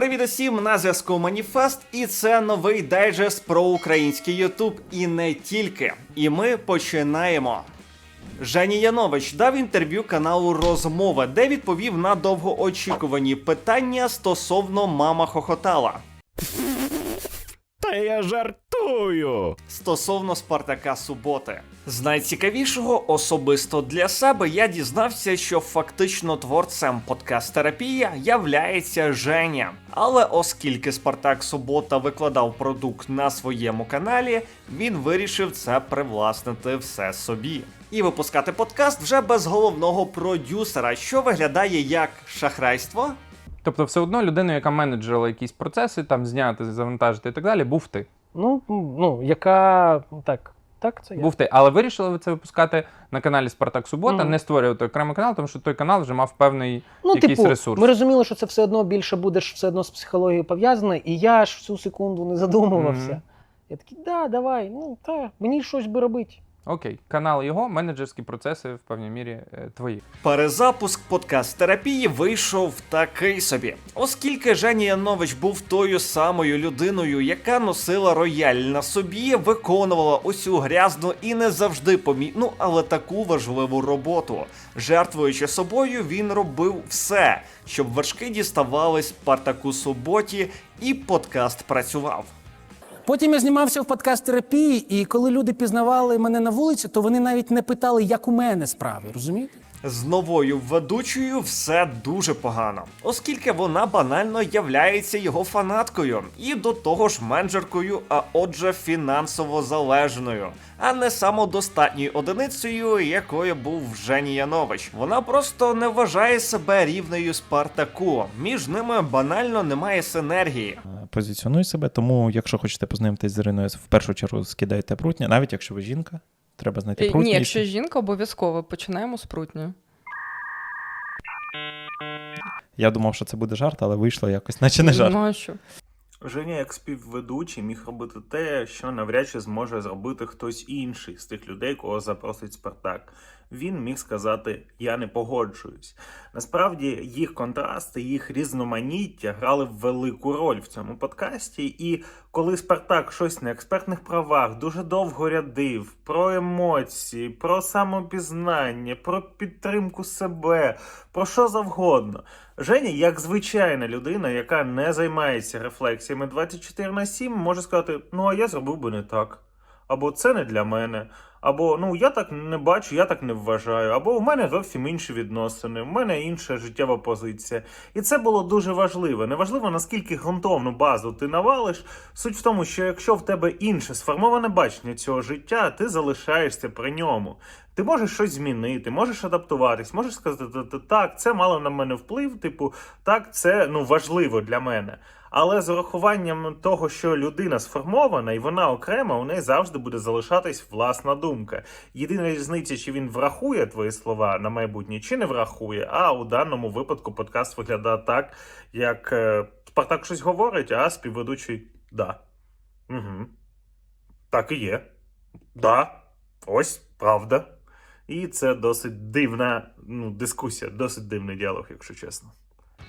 Привіт усім на зв'язку Маніфест, і це новий дайджест про український Ютуб і не тільки. І ми починаємо. Жені Янович дав інтерв'ю каналу Розмова, де відповів на довгоочікувані питання стосовно мама хохотала. Та я жартую. Стосовно Спартака Суботи. З найцікавішого особисто для себе я дізнався, що фактично творцем подкаст Терапія являється Женя. Але оскільки Спартак Субота викладав продукт на своєму каналі, він вирішив це привласнити все собі. І випускати подкаст вже без головного продюсера, що виглядає як шахрайство. Тобто, все одно людина, яка менеджерила якісь процеси, там зняти, завантажити і так далі, був ти. Ну, ну, яка. Так, так, це я. Був ти. Але вирішили ви це випускати на каналі Спартак Субота, Мгм. не створювати окремий канал, тому що той канал вже мав певний ну, якийсь типу, ресурс. Ми розуміли, що це все одно більше буде все одно з психологією пов'язане, і я ж в цю секунду не задумувався. Мгм. Я такий, да, давай, ну та, мені щось би робити. Окей, канал його, менеджерські процеси в певній мірі е, твої. Перезапуск подкаст терапії вийшов такий собі, оскільки Женя Янович був тою самою людиною, яка носила рояль на собі, виконувала усю грязну і не завжди помітну, але таку важливу роботу. Жертвуючи собою, він робив все, щоб вершки діставались Спартаку Суботі, і подкаст працював. Потім я знімався в подкаст терапії, і коли люди пізнавали мене на вулиці, то вони навіть не питали, як у мене справи, розумієте? З новою ведучою все дуже погано, оскільки вона банально являється його фанаткою і до того ж менеджеркою, а отже, фінансово залежною, а не самодостатньою одиницею, якою був Жені Янович. Вона просто не вважає себе рівною Спартаку. Між ними банально немає синергії. Позиціонуй себе, тому якщо хочете познайомитись з Іриною, в першу чергу скидайте прутня, навіть якщо ви жінка, треба знайти прутні. Ні, якщо жінка, обов'язково починаємо з прутню. Я думав, що це буде жарт, але вийшло якось, наче не жарт. Ну а що? Женя, як співведучий, міг робити те, що навряд чи зможе зробити хтось інший з тих людей, кого запросить Спартак. Він міг сказати Я не погоджуюсь. Насправді їх контрасти, їх різноманіття грали велику роль в цьому подкасті. І коли Спартак щось на експертних правах дуже довго рядив про емоції, про самопізнання, про підтримку себе, про що завгодно. Женя, як звичайна людина, яка не займається рефлексіями 24 на 7, може сказати: ну а я зробив би не так. Або це не для мене, або ну я так не бачу, я так не вважаю, або у мене зовсім інші відносини, у мене інша життєва позиція. І це було дуже важливо. Неважливо, наскільки ґрунтовну базу ти навалиш. Суть в тому, що якщо в тебе інше сформоване бачення цього життя, ти залишаєшся при ньому. Ти можеш щось змінити, можеш адаптуватись, можеш сказати, «Та- та- так, це мало на мене вплив, типу, так, це ну важливо для мене. Але з урахуванням того, що людина сформована і вона окрема, у неї завжди буде залишатись власна думка. Єдина різниця, чи він врахує твої слова на майбутнє, чи не врахує. А у даному випадку подкаст виглядає так, як е, Спартак щось говорить, а співведучий да. Угу. Так і є. Да. Ось правда. І це досить дивна ну, дискусія, досить дивний діалог, якщо чесно.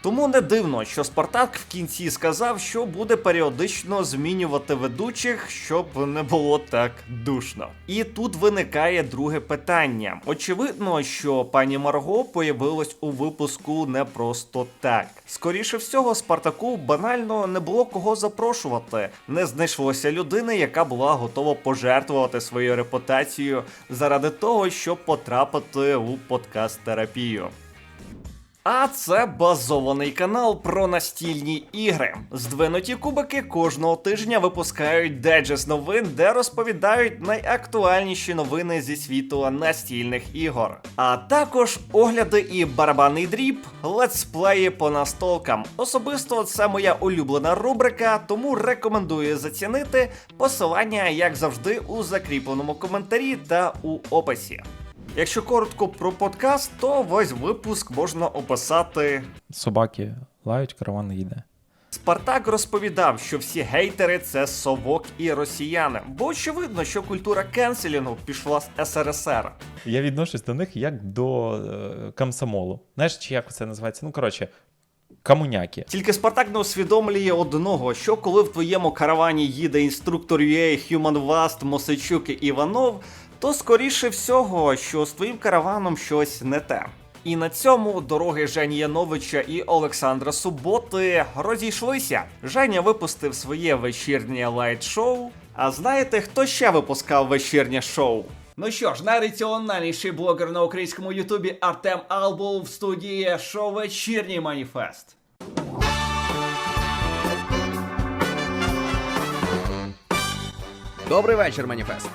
Тому не дивно, що Спартак в кінці сказав, що буде періодично змінювати ведучих, щоб не було так душно. І тут виникає друге питання. Очевидно, що пані Марго появилась у випуску не просто так. Скоріше всього, Спартаку банально не було кого запрошувати. Не знайшлося людини, яка була готова пожертвувати своєю репутацією заради того, щоб потрапити у подкаст терапію. А це базований канал про настільні ігри. Здвинуті кубики кожного тижня випускають деджес новин, де розповідають найактуальніші новини зі світу настільних ігор. А також огляди і барабанний дріб, летсплеї по настолкам. Особисто це моя улюблена рубрика, тому рекомендую зацінити посилання, як завжди, у закріпленому коментарі та у описі. Якщо коротко про подкаст, то весь випуск можна описати. Собаки лають, караван не йде. Спартак розповідав, що всі гейтери це совок і росіяни, бо очевидно, що культура кенселінгу пішла з СРСР. Я відношусь до них як до е, комсомолу. Знаєш, чи як це називається? Ну, коротше, камуняки. Тільки Спартак не усвідомлює одного, що коли в твоєму каравані їде інструктор UA, Human Vast, Мосичук і Іванов, то скоріше всього, що з твоїм караваном щось не те. І на цьому дороги Жені Яновича і Олександра Суботи розійшлися. Женя випустив своє вечірнє лайт-шоу. А знаєте, хто ще випускав вечірнє шоу? Ну що ж, найраціональніший блогер на українському Ютубі Артем Албул в студії шоу Вечірній Маніфест. Добрий вечір, маніфест.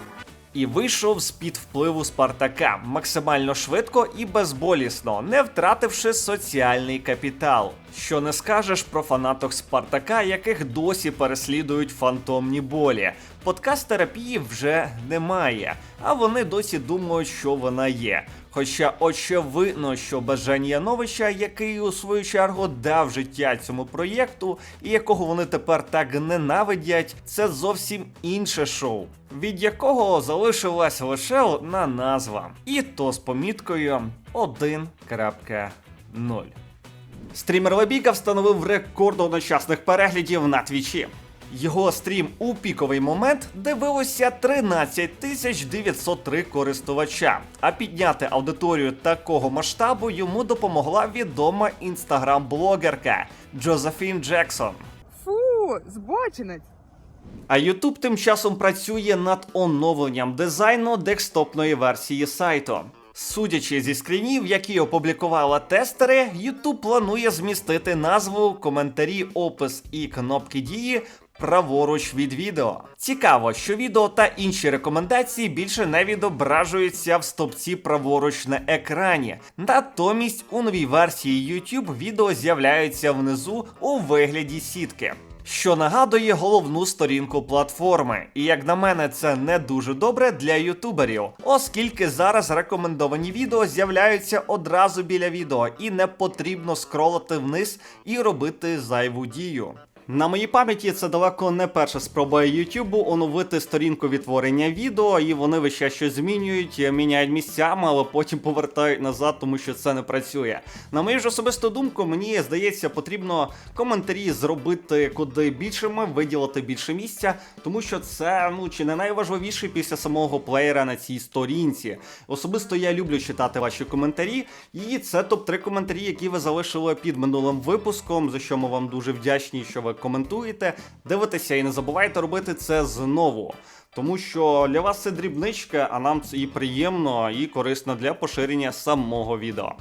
І вийшов з під впливу Спартака максимально швидко і безболісно, не втративши соціальний капітал. Що не скажеш про фанаток Спартака, яких досі переслідують фантомні болі. Подкаст терапії вже немає, а вони досі думають, що вона є. Хоча очевидно, що без Яновича, який у свою чергу дав життя цьому проєкту, і якого вони тепер так ненавидять, це зовсім інше шоу, від якого залишилась лише одна назва, і то з поміткою 1.0. Стрімер Лебіка встановив рекорд одночасних переглядів на твічі. Його стрім у піковий момент дивилося 13 тисяч 903 користувача. А підняти аудиторію такого масштабу йому допомогла відома інстаграм-блогерка Джозефін Джексон. Фу, збочинець. А YouTube тим часом працює над оновленням дизайну декстопної версії сайту. Судячи зі скрінів, які опублікували тестери, YouTube планує змістити назву, коментарі, опис і кнопки дії праворуч від відео. Цікаво, що відео та інші рекомендації більше не відображуються в стопці праворуч на екрані. Натомість у новій версії YouTube відео з'являються внизу у вигляді сітки що нагадує головну сторінку платформи. І як на мене, це не дуже добре для ютуберів, оскільки зараз рекомендовані відео з'являються одразу біля відео, і не потрібно скролити вниз і робити зайву дію. На моїй пам'яті це далеко не перша спроба YouTube оновити сторінку відтворення відео, і вони весь час щось змінюють, міняють місцями, але потім повертають назад, тому що це не працює. На мою ж особисту думку, мені здається, потрібно коментарі зробити куди більшими, виділити більше місця, тому що це ну чи не найважливіше після самого плеєра на цій сторінці. Особисто я люблю читати ваші коментарі, і це топ-3 коментарі, які ви залишили під минулим випуском, за що ми вам дуже вдячні, що ви коментуєте, дивитеся і не забувайте робити це знову. Тому що для вас це дрібничка, а нам це і приємно, і корисно для поширення самого відео.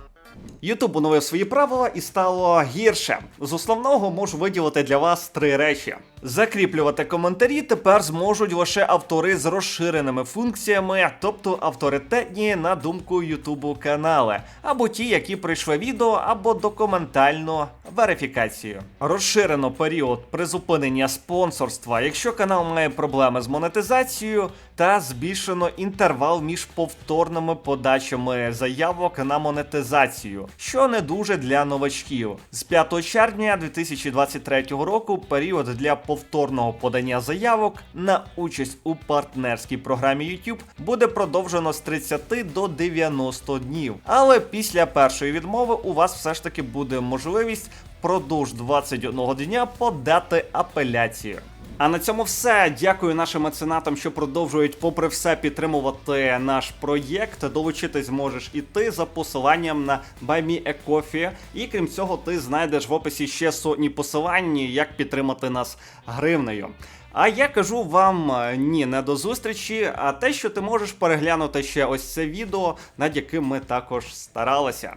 Ютуб оновив свої правила і стало гірше. З основного можу виділити для вас три речі. Закріплювати коментарі тепер зможуть лише автори з розширеними функціями, тобто авторитетні на думку Ютубу канали, або ті, які пройшли відео або документальну верифікацію. Розширено період призупинення спонсорства, якщо канал має проблеми з монетизацією, та збільшено інтервал між повторними подачами заявок на монетизацію, що не дуже для новачків. З 5 червня 2023 року період для повторного подання заявок на участь у партнерській програмі YouTube буде продовжено з 30 до 90 днів. Але після першої відмови у вас все ж таки буде можливість впродовж 21 дня подати апеляцію. А на цьому все. Дякую нашим меценатам, що продовжують, попри все, підтримувати наш проєкт. Долучитись можеш і ти за посиланням на BuyMeACoffee. І крім цього, ти знайдеш в описі ще сотні посилань, як підтримати нас гривнею. А я кажу вам е, ні, не до зустрічі, а те, що ти можеш переглянути ще ось це відео, над яким ми також старалися.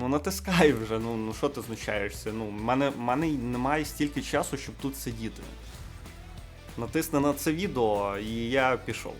Ну натискай вже, ну, ну що ти знущаєшся? Ну, в мене, мене немає стільки часу, щоб тут сидіти. Натисни на це відео, і я пішов.